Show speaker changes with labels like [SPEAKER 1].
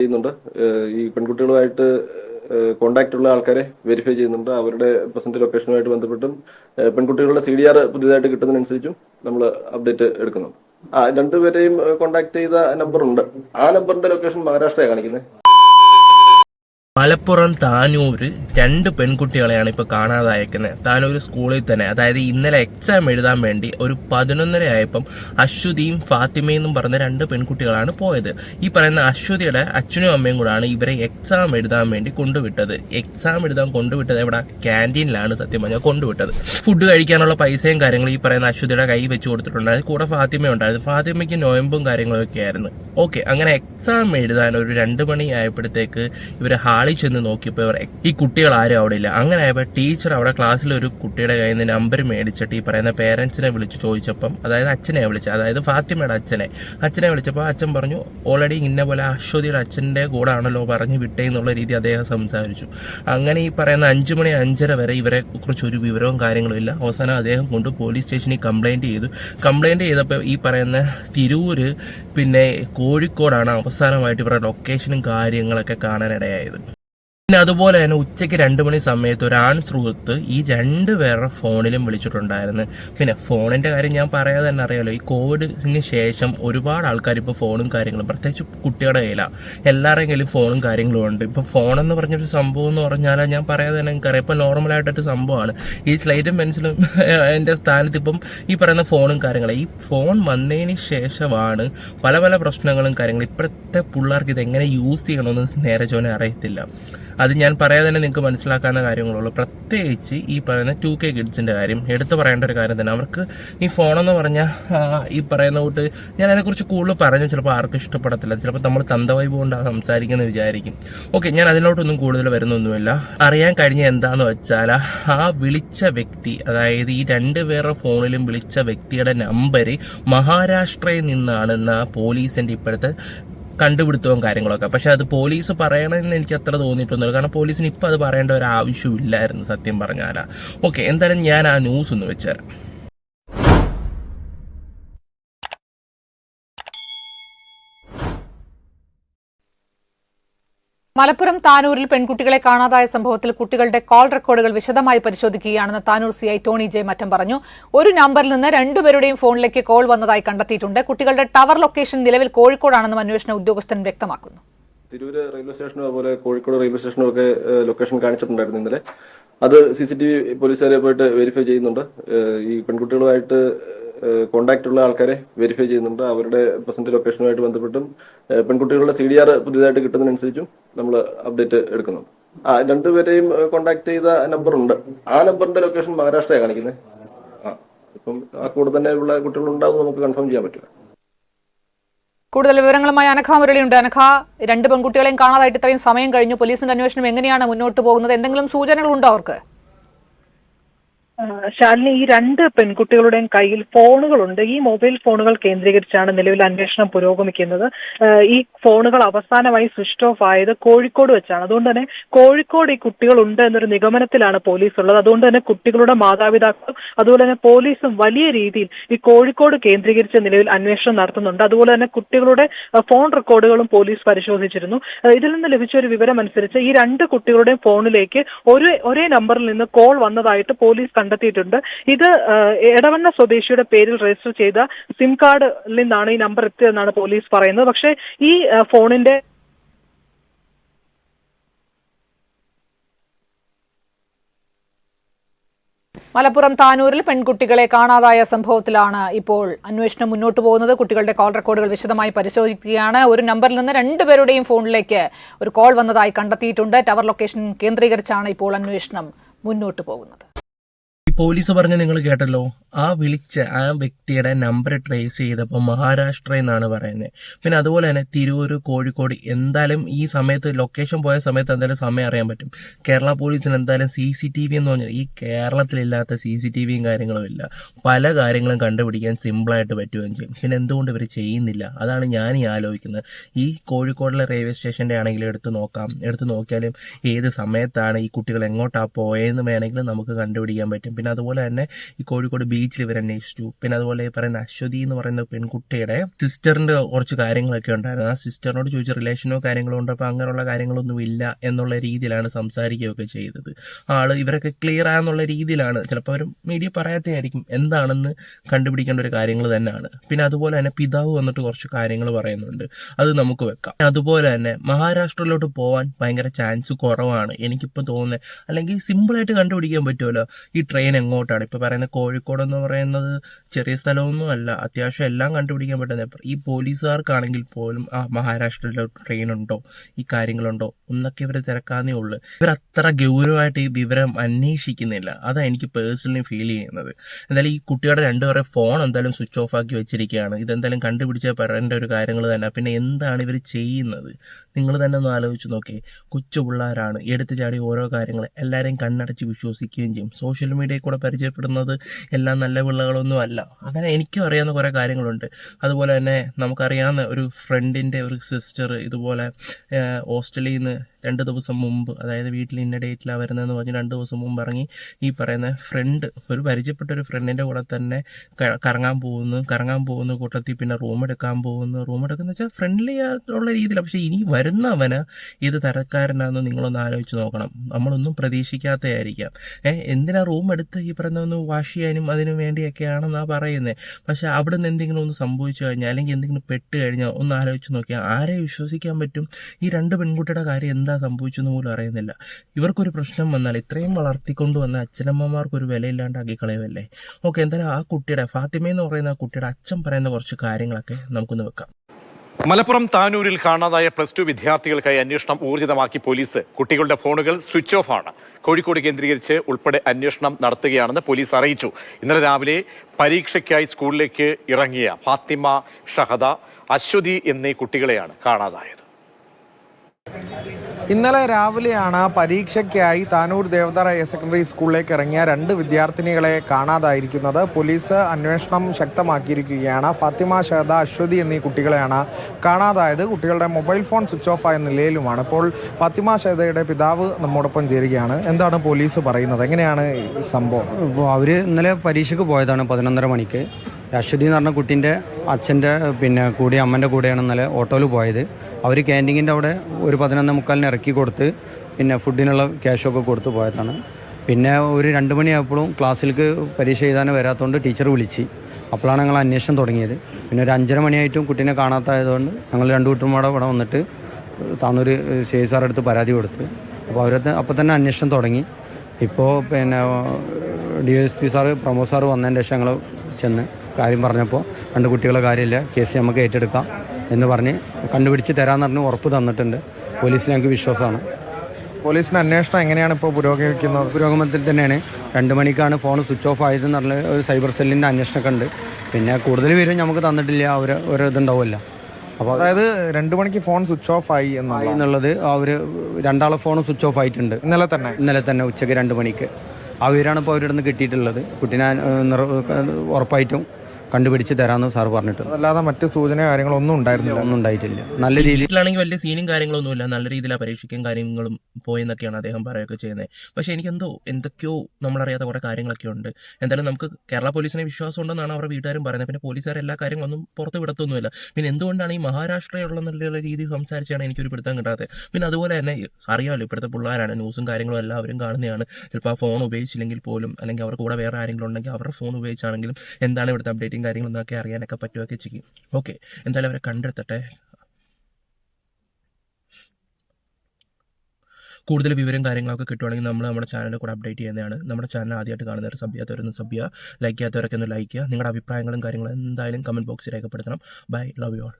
[SPEAKER 1] ചെയ്യുന്നുണ്ട്. ഈ പെൺകുട്ടികളുമായിട്ട് കോണ്ടാക്ട് ഉള്ള ആൾക്കാരെ വെരിഫൈ ചെയ്യുന്നുണ്ട്. അവരുടെ പ്രസന്റ് ലൊക്കേഷനുമായിട്ട് ബന്ധപ്പെട്ടും പെൺകുട്ടികളുടെ സി ഡി ആർ പുതിയതായിട്ട് കിട്ടുന്നതിനനുസരിച്ചും നമ്മൾ അപ്ഡേറ്റ് എടുക്കുന്നുണ്ട്. ആ രണ്ടുപേരെയും കോണ്ടാക്ട് ചെയ്ത നമ്പർ ഉണ്ട്. ആ നമ്പറിന്റെ ലൊക്കേഷൻ മഹാരാഷ്ട്രയാണ് കാണിക്കുന്നത്
[SPEAKER 2] മലപ്പുറം താനൂർ രണ്ട് പെൺകുട്ടികളെയാണ് ഇപ്പോൾ കാണാതായേക്കുന്നത്. താനൂർ സ്കൂളിൽ തന്നെ. അതായത് ഇന്നലെ എക്സാം എഴുതാൻ വേണ്ടി ഒരു പതിനൊന്നര ആയപ്പം അശ്വതിയും ഫാത്തിമയും എന്നും പറഞ്ഞ രണ്ട് പെൺകുട്ടികളാണ് പോയത്. ഈ പറയുന്ന അശ്വതിയുടെ അച്ഛനും അമ്മയും കൂടാണ് ഇവരെ എക്സാം എഴുതാൻ വേണ്ടി കൊണ്ടുവിട്ടത്. എക്സാം എഴുതാൻ കൊണ്ടുവിട്ടത് എവിടെ? ക്യാന്റീനിലാണ് സത്യം പറഞ്ഞാൽ കൊണ്ടുവിട്ടത്. ഫുഡ് കഴിക്കാനുള്ള പൈസയും കാര്യങ്ങളും ഈ പറയുന്ന അശ്വതിയുടെ കൈ വെച്ച് കൊടുത്തിട്ടുണ്ടായിരുന്നു കൂടെ ഫാത്തിമ ഉണ്ടായിരുന്നു. ഫാത്തിമയ്ക്ക് നോയമ്പും കാര്യങ്ങളൊക്കെ ആയിരുന്നു ഓക്കെ അങ്ങനെ എക്സാം എഴുതാൻ ഒരു രണ്ട് മണി ആയപ്പോഴത്തേക്ക് ഇവർ ഹാളിൽ ചെന്ന് നോക്കിയപ്പോൾ ഇവർ ഈ കുട്ടികൾ ആരും അവിടെ ഇല്ല. അങ്ങനെ ആയപ്പോൾ ടീച്ചർ അവിടെ ക്ലാസ്സിൽ ഒരു കുട്ടിയുടെ കയ്യിൽ നിന്ന് നമ്പർ മേടിച്ചിട്ട് ഈ പറയുന്ന പേരൻസിനെ വിളിച്ച് ചോദിച്ചപ്പം അതായത് അച്ഛനെ വിളിച്ച അതായത് ഫാത്തിമയുടെ അച്ഛനെ അച്ഛനെ വിളിച്ചപ്പോൾ അച്ഛൻ പറഞ്ഞു ഓൾറെഡി ഇന്ന പോലെ അശ്വതിയുടെ അച്ഛന്റെ കൂടെ ആണല്ലോ പറഞ്ഞ് വിട്ടേ എന്നുള്ള രീതി അദ്ദേഹം സംസാരിച്ചു. അങ്ങനെ ഈ പറയുന്ന അഞ്ച് മണി അഞ്ചര വരെ ഇവരെ കുറിച്ച് ഒരു വിവരവും കാര്യങ്ങളും ഇല്ല. അവസാനം അദ്ദേഹം കൊണ്ട് പോലീസ് സ്റ്റേഷനിൽ കംപ്ലൈന്റ് ചെയ്തു. കംപ്ലൈന്റ് ചെയ്തപ്പോൾ ഈ പറയുന്ന തിരൂര് പിന്നെ കോഴിക്കോടാണ് അവസാനമായിട്ട് ഇവരുടെ ലൊക്കേഷനും കാര്യങ്ങളൊക്കെ കാണാനിടയായത്. പിന്നെ അതുപോലെ തന്നെ ഉച്ചയ്ക്ക് രണ്ട് മണി സമയത്ത് ഒരു ആൺ സുഹൃത്ത് ഈ രണ്ട് പേരുടെ ഫോണിലും വിളിച്ചിട്ടുണ്ടായിരുന്നു. പിന്നെ ഫോണിന്റെ കാര്യം ഞാൻ പറയാതെ തന്നെ അറിയാലോ ഈ കോവിഡിന് ശേഷം ഒരുപാട് ആൾക്കാർ ഇപ്പോൾ ഫോണും കാര്യങ്ങളും പ്രത്യേകിച്ച് കുട്ടികളുടെ കയ്യിലാണ് എല്ലാവരുടെയും കയ്യിലും ഫോണും കാര്യങ്ങളും ഉണ്ട്. ഇപ്പോൾ ഫോൺ എന്ന് പറഞ്ഞൊരു സംഭവം എന്ന് പറഞ്ഞാൽ ഞാൻ പറയാതെ തന്നെ എനിക്കറിയാം. ഇപ്പോൾ നോർമലായിട്ടൊരു സംഭവമാണ്. ഈ സ്ലൈറ്റും പെൻസിലും എന്റെ സ്ഥാനത്ത് ഇപ്പം ഈ പറയുന്ന ഫോണും കാര്യങ്ങളും. ഈ ഫോൺ വന്നതിന് ശേഷമാണ് പല പല പ്രശ്നങ്ങളും കാര്യങ്ങളും. ഇപ്പോഴത്തെ പിള്ളേർക്ക് ഇത് എങ്ങനെ യൂസ് ചെയ്യണമെന്ന് നേരെ ചോനെ അറിയത്തില്ല. അത് ഞാൻ പറയാതെ തന്നെ നിങ്ങൾക്ക് മനസ്സിലാക്കാവുന്ന കാര്യങ്ങളുള്ളൂ പ്രത്യേകിച്ച് ഈ പറയുന്ന ടു കെ കിഡ്സിന്റെ കാര്യം എടുത്തു പറയേണ്ട ഒരു കാര്യം തന്നെ. അവർക്ക് ഈ ഫോണെന്ന് പറഞ്ഞാൽ ഈ പറയുന്ന കൂട്ട് ഞാൻ അതിനെക്കുറിച്ച് കൂടുതൽ പറഞ്ഞു ചിലപ്പോൾ ആർക്കും ഇഷ്ടപ്പെടത്തില്ല. ചിലപ്പോൾ നമ്മൾ തന്തവൈബ് കൊണ്ടാണ് സംസാരിക്കുന്നത് വിചാരിക്കും. ഓക്കെ ഞാൻ അതിലോട്ടൊന്നും കൂടുതൽ വരുന്നൊന്നുമില്ല. അറിയാൻ കഴിഞ്ഞ എന്താണെന്ന് വെച്ചാൽ ആ വിളിച്ച വ്യക്തി അതായത് ഈ രണ്ട് പേരുടെ ഫോണിലും വിളിച്ച വ്യക്തിയുടെ നമ്പർ മഹാരാഷ്ട്രയിൽ നിന്നാണെന്ന പോലീസിന്റെ ഇപ്പോഴത്തെ കണ്ടുപിടുത്തവും കാര്യങ്ങളൊക്കെ. പക്ഷെ അത് പോലീസ് പറയണമെന്ന് എനിക്ക് അത്ര തോന്നിയിട്ടൊന്നുമില്ല. കാരണം പോലീസിന് ഇപ്പം അത് പറയേണ്ട ഒരു ആവശ്യമില്ലായിരുന്നു സത്യം പറഞ്ഞാലാ. ഓക്കെ എന്തായാലും ഞാൻ ആ ന്യൂസ് ഒന്ന് വെച്ചുതരാം
[SPEAKER 3] മലപ്പുറം താനൂരിൽ പെൺകുട്ടികളെ കാണാതായ സംഭവത്തിൽ കുട്ടികളുടെ കോൾ റെക്കോർഡുകൾ വിശദമായി പരിശോധിക്കുകയാണെന്ന് Tanur CI Tony J Mattam പറഞ്ഞു. ഒരു നമ്പറിൽ നിന്ന് രണ്ടുപേരുടെയും ഫോണിലേക്ക് കോൾ വന്നതായി കണ്ടെത്തിയിട്ടുണ്ട്. കുട്ടികളുടെ ടവർ ലൊക്കേഷൻ നിലവിൽ കോഴിക്കോടാണെന്നും അന്വേഷണ ഉദ്യോഗസ്ഥൻ വ്യക്തമാക്കുന്നു.
[SPEAKER 1] തിരൂര് റെയിൽവേ സ്റ്റേഷനും അതുപോലെ കോഴിക്കോട് റെയിൽവേ സ്റ്റേഷനും ഒക്കെ ലൊക്കേഷൻ കാണിച്ചിട്ടുണ്ടായിരുന്നു ഇന്നലെ. അത് സി സി ടി വി പോലീസുകാരെ പോയിട്ട് വെരിഫൈ ചെയ്യുന്നുണ്ട്. ഈ പെൺകുട്ടികളുമായിട്ട് കോണ്ടാക്ട് ഉള്ള ആൾക്കാരെ വെരിഫൈ ചെയ്യുന്നുണ്ട്. അവരുടെ പ്രസന്റ് ലൊക്കേഷനുമായിട്ട് ബന്ധപ്പെട്ടും പെൺകുട്ടികളുടെ സി ഡി ആർ പുതിയതായിട്ട് കിട്ടുന്നതിനനുസരിച്ചും നമ്മൾ അപ്ഡേറ്റ് എടുക്കുന്നുണ്ട് ആ രണ്ടുപേരെയും കോണ്ടാക്ട് ചെയ്ത നമ്പർ ഉണ്ട്. ആ നമ്പറിന്റെ ലൊക്കേഷൻ മഹാരാഷ്ട്രയാണ് കാണിക്കുന്നത് ആ ഇപ്പം ആ കൂടെ തന്നെ ഉള്ള കുട്ടികൾ ഉണ്ടാവും നമുക്ക് കൺഫേം ചെയ്യാൻ പറ്റില്ല.
[SPEAKER 3] കൂടുതൽ വിവരങ്ങളുമായി അനഘ മുരളിയുണ്ട്. അനഘ രണ്ട് പെൺകുട്ടികളെയും കാണാതായിട്ട് ഇത്രയും സമയം കഴിഞ്ഞു. പോലീസിന്റെ അന്വേഷണം എങ്ങനെയാണ് മുന്നോട്ട് പോകുന്നത്? എന്തെങ്കിലും സൂചനകളുണ്ടോ അവർക്ക്?
[SPEAKER 4] ശാലിനി ഈ രണ്ട് പെൺകുട്ടികളുടെയും കയ്യിൽ ഫോണുകളുണ്ട്. ഈ മൊബൈൽ ഫോണുകൾ കേന്ദ്രീകരിച്ചാണ് നിലവിൽ അന്വേഷണം പുരോഗമിക്കുന്നത്. ഈ ഫോണുകൾ അവസാനമായി സ്വിച്ച് ഓഫ് ആയത് കോഴിക്കോട് വെച്ചാണ്. അതുകൊണ്ട് തന്നെ കോഴിക്കോട് ഈ കുട്ടികൾ ഉണ്ട് എന്നൊരു നിഗമനത്തിലാണ് പോലീസ് ഉള്ളത്. അതുകൊണ്ട് തന്നെ കുട്ടികളുടെ മാതാപിതാക്കളും അതുപോലെ തന്നെ പോലീസും വലിയ രീതിയിൽ ഈ കോഴിക്കോട് കേന്ദ്രീകരിച്ച് നിലവിൽ അന്വേഷണം നടത്തുന്നുണ്ട്. അതുപോലെ തന്നെ കുട്ടികളുടെ ഫോൺ റെക്കോർഡുകളും പോലീസ് പരിശോധിച്ചിരുന്നു. ഇതിൽ നിന്ന് ലഭിച്ച ഒരു വിവരം അനുസരിച്ച് ഈ രണ്ട് കുട്ടികളുടെയും ഫോണിലേക്ക് ഒരു ഒരേ നമ്പറിൽ നിന്ന് കോൾ വന്നതായിട്ട് പോലീസ് കണ്ടെത്തിയിട്ടുണ്ട്. ഇത് എടവണ്ണ സ്വദേശിയുടെ പേരിൽ രജിസ്റ്റർ ചെയ്ത സിം കാർഡിൽ നിന്നാണ് ഈ നമ്പർ എത്തിയതെന്നാണ് പോലീസ് പറയുന്നത്. പക്ഷേ ഈ ഫോണിന്റെ
[SPEAKER 3] മലപ്പുറം താനൂരിൽ പെൺകുട്ടികളെ കാണാതായ സംഭവത്തിലാണ് ഇപ്പോൾ അന്വേഷണം മുന്നോട്ട് പോകുന്നത്. കുട്ടികളുടെ കോൾ റെക്കോർഡുകൾ വിശദമായി പരിശോധിക്കുകയാണ്. ഒരു നമ്പറിൽ നിന്ന് രണ്ടുപേരുടെയും ഫോണിലേക്ക് ഒരു കോൾ വന്നതായി കണ്ടെത്തിയിട്ടുണ്ട്. ടവർ ലൊക്കേഷൻ കേന്ദ്രീകരിച്ചാണ് ഇപ്പോൾ അന്വേഷണം മുന്നോട്ട് പോകുന്നത്.
[SPEAKER 2] പോലീസ് പറഞ്ഞ് നിങ്ങൾ കേട്ടല്ലോ ആ വിളിച്ച ആ വ്യക്തിയുടെ നമ്പർ ട്രേസ് ചെയ്തപ്പോൾ മഹാരാഷ്ട്ര എന്നാണ് പറയുന്നത് പിന്നെ അതുപോലെ തന്നെ തിരൂർ കോഴിക്കോട് എന്തായാലും ഈ സമയത്ത് ലൊക്കേഷൻ പോയ സമയത്ത് എന്തായാലും സമയം അറിയാൻ പറ്റും. കേരള പോലീസിന് എന്തായാലും സി സി ടി വി എന്ന് പറഞ്ഞാൽ ഈ കേരളത്തിലില്ലാത്ത സി സി ടി വിയും കാര്യങ്ങളും ഇല്ല. പല കാര്യങ്ങളും കണ്ടുപിടിക്കാൻ സിമ്പിളായിട്ട് പറ്റുകയും ചെയ്യും. പിന്നെ എന്തുകൊണ്ട് ഇവർ ചെയ്യുന്നില്ല? അതാണ് ഞാൻ ഈ ആലോചിക്കുന്നത്. ഈ കോഴിക്കോടിലെ റെയിൽവേ സ്റ്റേഷന്റെ ആണെങ്കിലും എടുത്ത് നോക്കാം. എടുത്ത് നോക്കിയാലും ഏത് സമയത്താണ് ഈ കുട്ടികൾ എങ്ങോട്ടാണ് പോയതെന്ന് വേണമെങ്കിലും നമുക്ക് കണ്ടുപിടിക്കാൻ പറ്റും. പിന്നെ പിന്നെ അതുപോലെ തന്നെ ഈ കോഴിക്കോട് ബീച്ചിൽ ഇവർ അന്വേഷിച്ചു. പിന്നെ അതുപോലെ ഈ പറയുന്ന അശ്വതി എന്ന് പറയുന്ന പെൺകുട്ടിയുടെ സിസ്റ്ററിന്റെ കുറച്ച് കാര്യങ്ങളൊക്കെ ഉണ്ടായിരുന്നു. ആ സിസ്റ്ററിനോട് ചോദിച്ച റിലേഷനോ കാര്യങ്ങളോ ഉണ്ടോ. അപ്പോൾ അങ്ങനെയുള്ള കാര്യങ്ങളൊന്നും ഇല്ല എന്നുള്ള രീതിയിലാണ് സംസാരിക്കുകയൊക്കെ ചെയ്തത്. ആൾ ഇവരൊക്കെ ക്ലിയർ ആണെന്നുള്ള രീതിയിലാണ്. ചിലപ്പോൾ അവർ മീഡിയ പറയാത്തതായിരിക്കും. എന്താണെന്ന് കണ്ടുപിടിക്കേണ്ട ഒരു കാര്യങ്ങൾ തന്നെയാണ്. പിന്നെ അതുപോലെ തന്നെ പിതാവ് വന്നിട്ട് കുറച്ച് കാര്യങ്ങൾ പറയുന്നുണ്ട്. അത് നമുക്ക് വെക്കാം. അതുപോലെ തന്നെ മഹാരാഷ്ട്രയിലോട്ട് പോകാൻ ഭയങ്കര ചാൻസ് കുറവാണ്. എനിക്കിപ്പോൾ തോന്നുന്നത് അല്ലെങ്കിൽ സിമ്പിളായിട്ട് കണ്ടുപിടിക്കാൻ പറ്റുമല്ലോ. ഈ ട്രെയിൻ എങ്ങോട്ടാണ്? ഇപ്പോൾ പറയുന്ന കോഴിക്കോട് എന്ന് പറയുന്നത് ചെറിയ സ്ഥലമൊന്നും അല്ല. അത്യാവശ്യം എല്ലാം കണ്ടുപിടിക്കാൻ പറ്റുന്ന ഈ പോലീസുകാർക്കാണെങ്കിൽ പോലും ആ മഹാരാഷ്ട്രയിലെ ട്രെയിൻ ഉണ്ടോ ഈ കാര്യങ്ങളുണ്ടോ? ഒന്നൊക്കെ ഇവർ തിരക്കാന്നേ ഉള്ളൂ. ഇവർ അത്ര ഗൗരവമായിട്ട് ഈ വിവരം അന്വേഷിക്കുന്നില്ല. അതാണ് എനിക്ക് പേഴ്സണലി ഫീൽ ചെയ്യുന്നത്. എന്തായാലും ഈ കുട്ടിയുടെ രണ്ടുപേരെ ഫോൺ എന്തായാലും സ്വിച്ച് ഓഫ് ആക്കി വെച്ചിരിക്കുകയാണ്. ഇതെന്തായാലും കണ്ടുപിടിച്ച പറയേണ്ട ഒരു കാര്യങ്ങൾ തന്നെ. പിന്നെ എന്താണ് ഇവർ ചെയ്യുന്നത്? നിങ്ങൾ തന്നെ ഒന്ന് ആലോചിച്ച് നോക്കി. കൊച്ചു പിള്ളേരാണ്. എടുത്തു ചാടി ഓരോ കാര്യങ്ങൾ എല്ലാവരെയും കണ്ണടച്ച് വിശ്വസിക്കുകയും ചെയ്യും. സോഷ്യൽ കൂടെ പരിചയപ്പെടുന്നത് എല്ലാം നല്ല പിള്ളകളൊന്നും അല്ല. അങ്ങനെ എനിക്കും അറിയാവുന്ന കുറേ കാര്യങ്ങളുണ്ട്. അതുപോലെ തന്നെ നമുക്കറിയാവുന്ന ഒരു ഫ്രണ്ടിന്റെ ഒരു സിസ്റ്റർ ഇതുപോലെ ഓസ്ട്രേലിയയിൽ നിന്ന് രണ്ട് ദിവസം മുമ്പ് അതായത് വീട്ടിൽ ഇന്ന ഡേറ്റിലാണ് വരുന്നതെന്ന് പറഞ്ഞ് രണ്ട് ദിവസം മുമ്പ് ഇറങ്ങി ഈ പറയുന്ന ഫ്രണ്ട് ഒരു പരിചയപ്പെട്ട ഒരു ഫ്രണ്ടിന്റെ കൂടെ തന്നെ കറങ്ങാൻ പോകുന്നു. കറങ്ങാൻ പോകുന്ന കൂട്ടത്തിൽ പിന്നെ റൂം എടുക്കാൻ പോകുന്നു. റൂം എടുക്കുന്ന വെച്ചാൽ ഫ്രണ്ട്ലി ആയിട്ടുള്ള രീതിയിലാണ് പക്ഷേ ഇനി വരുന്നവന് ഇത് തരക്കാരനാണെന്ന് നിങ്ങളൊന്ന് ആലോചിച്ച് നോക്കണം. നമ്മളൊന്നും പ്രതീക്ഷിക്കാത്തതായിരിക്കാം ഏഹ് എന്തിനാ റൂം എടുത്ത് ഈ പറയുന്ന വാഷ് ചെയ്യാനും അതിനു വേണ്ടിയൊക്കെയാണെന്നാണ് പറയുന്നത് പക്ഷേ അവിടെ നിന്ന് എന്തെങ്കിലും ഒന്ന് സംഭവിച്ചു കഴിഞ്ഞാൽ അല്ലെങ്കിൽ എന്തെങ്കിലും പെട്ട് കഴിഞ്ഞാൽ ഒന്ന് ആലോചിച്ച് നോക്കിയാൽ ആരെ വിശ്വസിക്കാൻ പറ്റും? ഈ രണ്ട് പെൺകുട്ടിയുടെ കാര്യം എന്താ സംഭവിച്ചെന്ന് പോലും അറിയുന്നില്ല. ഇവർക്കൊരു പ്രശ്നം വന്നാൽ ഇത്രയും വളർത്തിക്കൊണ്ട് വന്ന അച്ഛനമ്മമാർക്ക് ഒരു വിലയില്ലാണ്ടാക്കി കളയുമല്ലേ? ഓക്കെ എന്തായാലും ആ കുട്ടിയുടെ ഫാത്തിമ എന്ന് പറയുന്ന ആ കുട്ടിയുടെ അച്ഛൻ പറയുന്ന കുറച്ച് കാര്യങ്ങളൊക്കെ നമുക്കൊന്ന് വെക്കാം.
[SPEAKER 5] മലപ്പുറം താനൂരിൽ കാണാതായ പ്ലസ് ടു വിദ്യാർത്ഥികൾക്കായി അന്വേഷണം ഊർജിതമാക്കി പോലീസ്. കുട്ടികളുടെ ഫോണുകൾ സ്വിച്ച് ഓഫ് ആണ്. കോഴിക്കോട് കേന്ദ്രീകരിച്ച് ഉൾപ്പെടെ അന്വേഷണം നടത്തുകയാണെന്ന് പോലീസ് അറിയിച്ചു. ഇന്നലെ രാവിലെ പരീക്ഷയ്ക്കായി സ്കൂളിലേക്ക് ഇറങ്ങിയ ഫാത്തിമ ഷഹദ അശ്വതി എന്നീ കുട്ടികളെയാണ് കാണാതായത്.
[SPEAKER 6] ഇന്നലെ രാവിലെയാണ് പരീക്ഷയ്ക്കായി താനൂർ ദേവദാർ ഹയർ സെക്കൻഡറി സ്കൂളിലേക്ക് ഇറങ്ങിയ രണ്ട് വിദ്യാർത്ഥിനികളെ കാണാതായിരിക്കുന്നത്. പോലീസ് അന്വേഷണം ശക്തമാക്കിയിരിക്കുകയാണ്. ഫാത്തിമ ഷഹദ അശ്വതി എന്നീ കുട്ടികളെയാണ് കാണാതായത്. കുട്ടികളുടെ മൊബൈൽ ഫോൺ സ്വിച്ച് ഓഫ് ആയ നിലയിലുമാണ്. ഇപ്പോൾ ഫാത്തിമ ഷഹദയുടെ പിതാവ് നമ്മോടൊപ്പം ചേരുകയാണ്. എന്താണ് പോലീസ് പറയുന്നത്? എങ്ങനെയാണ് സംഭവം?
[SPEAKER 7] അവർ ഇന്നലെ പരീക്ഷയ്ക്ക് പോയതാണ് പതിനൊന്നര മണിക്ക്. അശ്വതി എന്ന് പറഞ്ഞ കുട്ടീന്റെ അച്ഛന്റെ പിന്നെ കൂടെ അമ്മന്റെ കൂടെയാണ് ഇന്നലെ ഓട്ടോയിൽ പോയത്. അവർ ക്യാന്റീനിന്റെ അവിടെ ഒരു പതിനൊന്ന് മുക്കാലിന് ഇറക്കി കൊടുത്ത് പിന്നെ ഫുഡിനുള്ള ക്യാഷൊക്കെ കൊടുത്തു പോയതാണ്. പിന്നെ ഒരു രണ്ട് മണിയായപ്പോഴും ക്ലാസ്സിലേക്ക് പരീക്ഷ എഴുതാൻ വരാത്തതുകൊണ്ട് ടീച്ചർ വിളിച്ച്. അപ്പോഴാണ് ഞങ്ങൾ അന്വേഷണം തുടങ്ങിയത്. പിന്നെ ഒരു അഞ്ചര മണിയായിട്ടും കുട്ടീനെ കാണാത്തതായതുകൊണ്ട് ഞങ്ങൾ രണ്ട് കൂട്ടരും കൂടെ ഇവിടെ വന്നിട്ട് താന്നൊരു ശേഷി സാറെ അടുത്ത് പരാതി കൊടുത്ത്. അപ്പോൾ അവരത് അപ്പോൾ തന്നെ അന്വേഷണം തുടങ്ങി. ഇപ്പോൾ പിന്നെ D S P sir Pramod sir വന്നതിന്റെ ശേഷം ഞങ്ങൾ ചെന്ന് കാര്യം പറഞ്ഞപ്പോൾ രണ്ട് കുട്ടികളെ കാര്യമില്ല. കേസ് നമുക്ക് ഏറ്റെടുക്കാം. എന്ന് പറഞ്ഞ് കണ്ടുപിടിച്ച് തരാമെന്ന് പറഞ്ഞ് ഉറപ്പ് തന്നിട്ടുണ്ട്. പോലീസിൽ ഞങ്ങൾക്ക് വിശ്വാസമാണ്.
[SPEAKER 6] പോലീസിന് അന്വേഷണം എങ്ങനെയാണ് ഇപ്പോൾ പുരോഗമിക്കുന്നത്?
[SPEAKER 7] പുരോഗമനത്തിൽ തന്നെയാണ്. രണ്ട് മണിക്കാണ് ഫോൺ സ്വിച്ച് ഓഫ് ആയതെന്ന് പറഞ്ഞ ഒരു സൈബർ സെല്ലിന്റെ അന്വേഷണമൊക്കെ ഉണ്ട്. പിന്നെ കൂടുതൽ പേരും നമുക്ക് തന്നിട്ടില്ല. അവർ ഒരു ഇതുണ്ടാവുമല്ലോ. അപ്പോൾ
[SPEAKER 6] അതായത് രണ്ട് മണിക്ക് ഫോൺ സ്വിച്ച് ഓഫ് ആയി എന്നുള്ള
[SPEAKER 7] എന്നുള്ളത് അവർ രണ്ടാളെ ഫോൺ സ്വിച്ച് ഓഫ് ആയിട്ടുണ്ട്.
[SPEAKER 6] ഇന്നലെ തന്നെ?
[SPEAKER 7] ഇന്നലെ തന്നെ ഉച്ചയ്ക്ക് രണ്ട് മണിക്ക്. ആ വിവരമാണ് ഇപ്പോൾ അവരുടെ നിന്ന് കിട്ടിയിട്ടുള്ളത്. കുട്ടീനെ ഉറപ്പായിട്ടും കണ്ടുപിടിച്ച് തരാമെന്ന് സാർ പറഞ്ഞിട്ടുണ്ട്
[SPEAKER 6] അല്ലാതെ മറ്റ് സൂചനയോ കാര്യങ്ങളൊന്നും ഉണ്ടായിരുന്നില്ല.
[SPEAKER 7] ഒന്നും ഉണ്ടായിട്ടില്ല. നല്ല രീതിയിൽ
[SPEAKER 2] വീട്ടിലാണെങ്കിൽ വലിയ സീനും കാര്യങ്ങളൊന്നുമില്ല. നല്ല രീതിയിൽ ആ പരീക്ഷയ്ക്കും കാര്യങ്ങളും പോയെന്നൊക്കെയാണ് അദ്ദേഹം പറയുകയൊക്കെ ചെയ്യുന്നത്. പക്ഷേ എനിക്കെന്തോ എന്തൊക്കെയോ നമ്മളറിയാത്ത കുറേ കാര്യങ്ങളൊക്കെ ഉണ്ട്. എന്തായാലും നമുക്ക് കേരള പോലീസിനെ വിശ്വാസം ഉണ്ടെന്നാണ് അവരുടെ വീട്ടുകാരും പറയുന്നത്. പിന്നെ പോലീസുകാർ എല്ലാ കാര്യങ്ങളൊന്നും പുറത്ത് വിടത്തൊന്നുമില്ല. പിന്നെ എന്തുകൊണ്ടാണ് ഈ മഹാരാഷ്ട്രയുള്ള നല്ല രീതിയിൽ സംസാരിച്ചാണ് എനിക്കൊരു പിടുത്തം കിട്ടാത്തത്? പിന്നെ അതുപോലെ തന്നെ അറിയാമല്ലോ ഇപ്പോഴത്തെ പിള്ളേരാണ് ന്യൂസും കാര്യങ്ങളും എല്ലാവരും കാണുന്നതാണ്. ചിലപ്പോൾ ആ ഫോൺ ഉപയോഗിച്ചില്ലെങ്കിൽ പോലും അല്ലെങ്കിൽ അവർക്ക് കൂടെ വേറെ ആരെങ്കിലും ഉണ്ടെങ്കിൽ അവരുടെ ഫോൺ ഉപയോഗിച്ചാണെങ്കിലും എന്താണ് ഇവിടുത്തെ അപ്ഡേറ്റും കാര്യങ്ങളും എന്നൊക്കെ അറിയാനൊക്കെ പറ്റുമൊക്കെ ചെയ്യും. ഓക്കെ എന്തായാലും അവരെ കണ്ടെത്തട്ടെ കൂടുതൽ വിവരം കാര്യങ്ങളൊക്കെ കിട്ടുവാണെങ്കിൽ നമ്മൾ നമ്മുടെ ചാനലിൽ കൂടെ അപ്ഡേറ്റ് ചെയ്യുന്നതാണ്. നമ്മുടെ ചാനൽ ആദ്യമായിട്ട് കാണുന്നവർ സബ് ചെയ്യാത്തവരൊന്ന് സബ് ചെയ്യുക ലൈക്ക് ചെയ്യാത്തവരൊക്കെ ഒന്ന് ലൈക്ക് ചെയ്യുക നിങ്ങളുടെ അഭിപ്രായങ്ങളും കാര്യങ്ങളും എന്തായാലും കമന്റ് ബോക്സിൽ രേഖപ്പെടുത്തണം. Bye love you all